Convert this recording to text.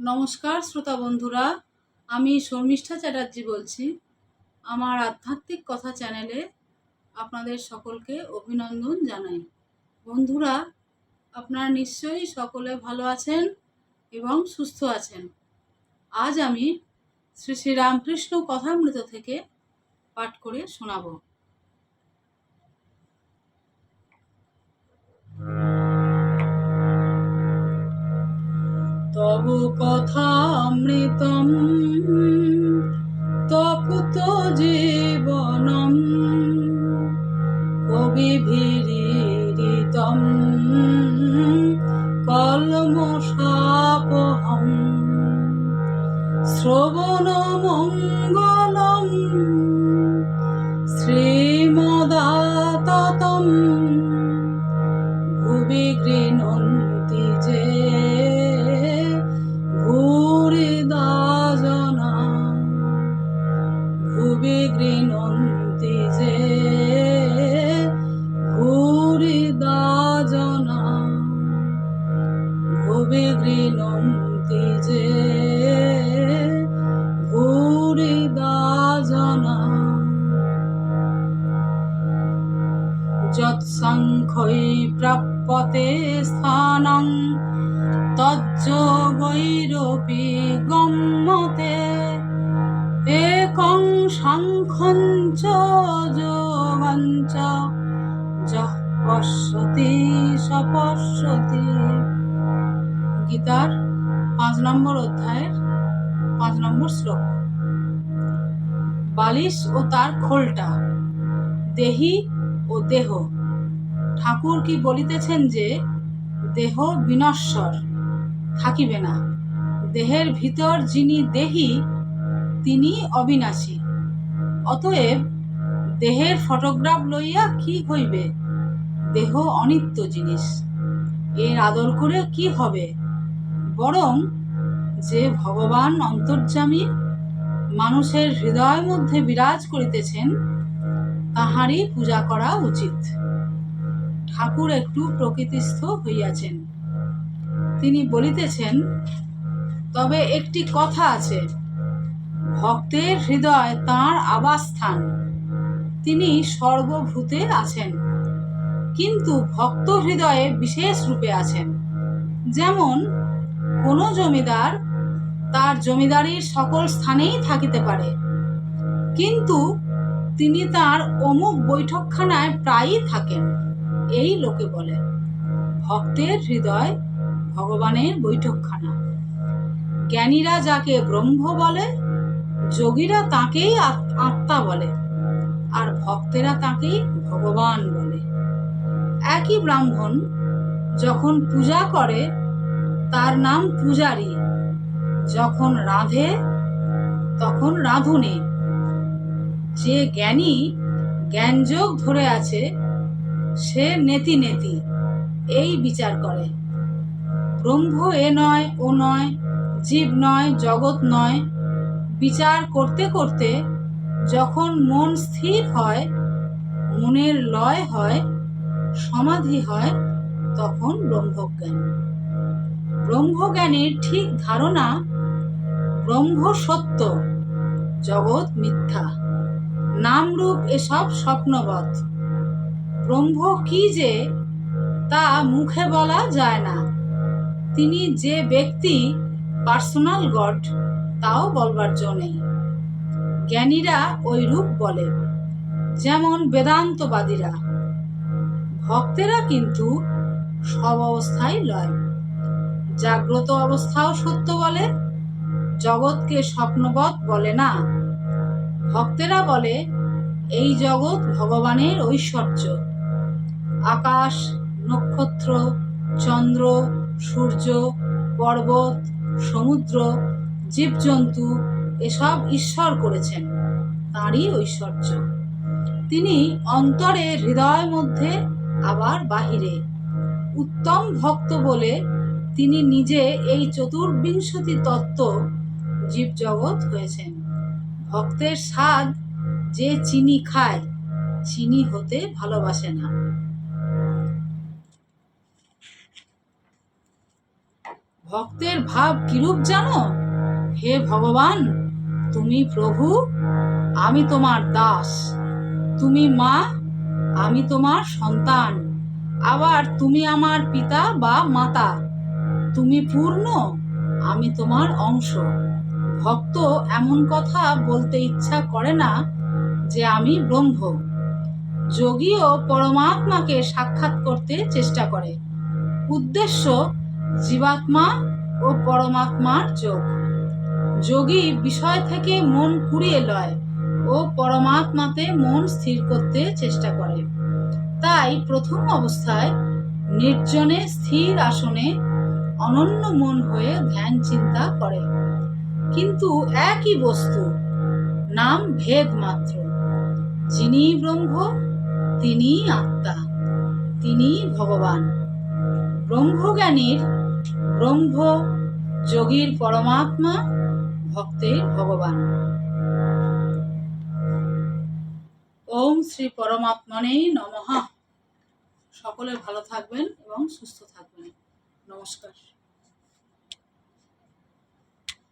নমস্কার, শ্রোতা বন্ধুরা। আমি শর্মিষ্ঠা চ্যাটার্জি বলছি। আমার আধ্যাত্মিক কথা চ্যানেলে আপনাদের সকলকে অভিনন্দন জানাই। বন্ধুরা, আপনারা নিশ্চয়ই সকলে ভালো আছেন এবং সুস্থ আছেন। আজ আমি শ্রী শ্রী রামকৃষ্ণ কথামৃত থেকে পাঠ করে শোনাবো। তব কথামৃতম তপুত জীবনম। কবিভিরিতম কলমশাপহম শ্রবণমঙ্গলম শ্রীমদাততম। ভুবি গৃণন্তি ভূরিদা জনা ভুবি গৃণন্তি যে ভূরিদা জনা যৎসংখ্যৈ প্রাপ্যতে স্থানং তজ্জগৈরপি গম্যতে একং সাংখ্যং চ যোগং চ যঃ পশ্যতি সপশ্যতি গীতার পাঁচ নম্বর অধ্যায়ের পাঁচ নম্বর শ্লোক। বালিশ ও তার খোলটা, দেহি ও দেহ। ঠাকুর কি বলিতেছেন যে, দেহ বিনশ্বর, থাকিবে না। দেহের ভিতর যিনি দেহি, তিনি অবিনাশী। অতএব দেহের ফটোগ্রাফ লইয়া কি হইবে? দেহ অনিত্য জিনিস। এর আদর করে কি হবে? বরং যে ভগবান অন্তর্যামী মানুষের হৃদয় মধ্যে বিরাজ করিতেছেন, তাহারই পূজা করা উচিত। ঠাকুর একটু প্রকৃতিস্থ হইয়াছেন। তিনি বলিতেছেন, তবে একটি কথা আছে। ভক্তের হৃদয় তাঁর আবাসস্থান। তিনি সর্বভূতে আছেন। কিন্তু ভক্ত হৃদয়ে বিশেষ রূপে আছেন। যেমন, কোনো জমিদার তার জমিদারির সকল স্থানেই থাকিতে পারে, কিন্তু তিনি তার অমুক বৈঠকখানায় প্রায়ই থাকেন, এই লোকে বলে। ভক্তের হৃদয় ভগবানের বৈঠকখানা। জ্ঞানীরা যাকে ব্রহ্ম বলে, যোগীরা তাকেই আত- আত্মা বলে, আর ভক্তেরা তাকেই ভগবান বলে। একই ব্রাহ্মণ? যখন পূজা করে, তার নাম পূজারী। যখন রাধে, তখন রাধুনী। যে জ্ঞানী জ্ঞানযোগ ধরে আছে, সে নেতি নেতি, এই বিচার করে। ব্রহ্ম এ নয়, ও নয়, জীব নয়, জগৎ নয়, বিচার করতে করতে যখন মন স্থির হয়, মনের লয় হয় সমাধি হয় তখন ব্রহ্মজ্ঞান। ব্রহ্মজ্ঞানের ঠিক ধারণা ব্রহ্ম সত্য, জগৎ মিথ্যা, নামরূপ এসব স্বপ্নবৎ ব্রহ্ম কি যে তা মুখে বলা যায় না। তিনি যে ব্যক্তি পার্সোনাল গড, তাও বলবার জো নেই। জ্ঞানীরা ওই রূপ বলে, যেমন বেদান্তবাদীরা। ভক্তেরা কিন্তু সব অবস্থায় লয়। জাগ্রত অবস্থাও সত্য বলে, জগৎকে স্বপ্নবৎ বলে না। ভক্তেরা বলে, এই জগৎ ভগবানের ঐশ্বর্য। আকাশ, নক্ষত্র, চন্দ্র, সূর্য, পর্বত, সমুদ্র, জীবজন্তু, এসব ঈশ্বর করেছেন, তাঁরই ঐশ্বর্য। তিনি অন্তরে হৃদয় মধ্যে আবার বাহিরে। উত্তম ভক্ত বলে তিনি নিজে এই চতুর্বিংশতি তত্ত্ব জীবজগৎ হয়েছেন। ভক্তের স্বাদ যে চিনি খায়, চিনি হতে ভালোবাসে না। ভক্তের ভাব কিরূপ জানো? হে ভগবান, তুমি প্রভু, আমি তোমার দাস। তুমি মা আমি তোমার সন্তান। আবার তুমি আমার পিতা বা মাতা। তুমি পূর্ণ, আমি তোমার অংশ। ভক্ত এমন কথা বলতে ইচ্ছা করে না যে আমি ব্রহ্ম। যোগীও পরমাত্মাকে সাক্ষাৎ করতে চেষ্টা করে। উদ্দেশ্য জীবাত্মা ও পরমাত্মার যোগ। যোগী বিষয় থেকে মন কুড়িয়ে লয়। ও পরমাত্মাতে মন স্থির করতে চেষ্টা করে। তাই প্রথম অবস্থায় নির্জনে স্থির আসনে অনন্য মন হয়ে ধ্যান চিন্তা করে। কিন্তু একই বস্তু, নাম ভেদ মাত্র। যিনি ব্রহ্ম, তিনি আত্মা, তিনি ভগবান। ব্রহ্মজ্ঞানীর ব্রহ্ম, যোগীর পরমাত্মা, ভক্তের ভগবান। ওম শ্রী পরমাত্মনে নমহা সকলে ভালো থাকবেন এবং সুস্থ থাকবেন। নমস্কার।